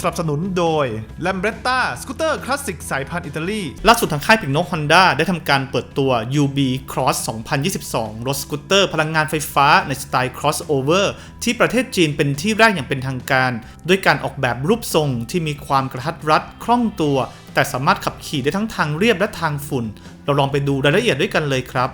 สนับสนุนโดย Lambretta สกูตเตอร์คลาสสิกสายพันธุ์อิตาลีล่าสุดทางค่ายปิกนก Honda ได้ทำการเปิดตัว UB Cross 2022 รถสกูตเตอร์พลังงานไฟฟ้าในสไตล์ crossover ที่ประเทศจีนเป็นที่แรกอย่างเป็นทางการ ด้วยการออกแบบรูปทรงที่มีความกระทัดรัดคล่องตัว แต่สามารถขับขี่ได้ทั้งทางเรียบและทางฝุ่น เราลองไปดูรายละเอียดด้วยกันเลยครับ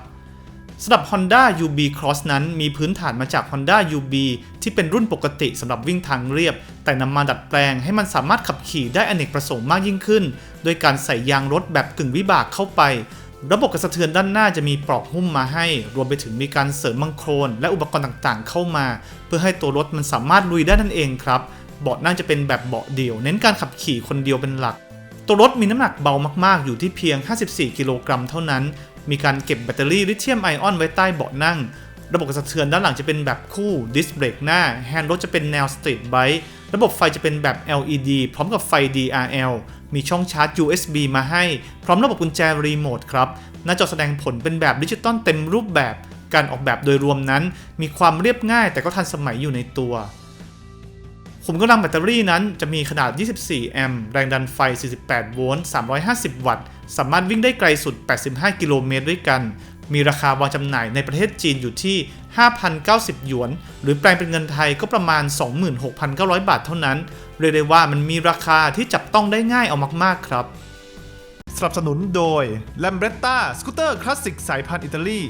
สำหรับ Honda UB Cross นั้นมีพื้นฐานมาจาก Honda UB ที่เป็นรุ่นปกติสำหรับวิ่งทางเรียบ แต่นำมาดัดแปลงให้มันสามารถขับขี่ได้อเนกประสงค์มากยิ่งขึ้น โดยการใส่ยางรถแบบกึ่งวิบากเข้าไป ระบบกระสะเทือนด้านหน้าจะมีปลอกหุ้มมาให้ รวมไปถึงมีการเสริมบังโครน และอุปกรณ์ต่างๆ เข้ามา เพื่อให้ตัวรถมันสามารถลุยได้นั่นเองครับเบาะนั่งจะเป็นแบบเบาะเดี่ยว เน้นการขับขี่คนเดียวเป็นหลักตัวรถมีน้ำหนักเบามากๆ อยู่ที่เพียง 54 กิโลกรัมเท่านั้น มีการเก็บแบตเตอรี่ลิเธียมไอออนไว้ใต้เบาะนั่ง ระบบกระสะเทือนด้านหลังจะเป็นแบบคู่ดิสเบรกหน้าแฮนด์รถจะเป็นแนวสตรีทไบค์ระบบไฟจะเป็นแบบ LED พร้อมกับไฟ DRL มีช่องชาร์จ USB มาให้ พร้อมระบบกุญแจรีโมทครับ หน้าจอแสดงผลเป็นแบบดิจิตอลเต็มรูปแบบ การออกแบบโดยรวมนั้น มีความเรียบง่ายแต่ก็ทันสมัยอยู่ในตัวขุมกำลังแบตเตอรี่นั้นจะมีขนาด 24 แอมป์ แรงดันไฟ 48 โวลต์ 350 วัตต์ สามารถวิ่งได้ไกลสุด 85 กิโลเมตรด้วยกัน มีราคาวางจำหน่ายในประเทศจีนอยู่ที่ 5,090 หยวน หรือแปลงเป็นเงินไทยก็ประมาณ 26,900 บาทเท่านั้น เรียกได้ว่ามันมีราคาที่จับต้องได้ง่ายเอามากๆครับสนับสนุนโดย Lambretta สกูตเตอร์คลาสสิกสายพันธุ์อิตาลี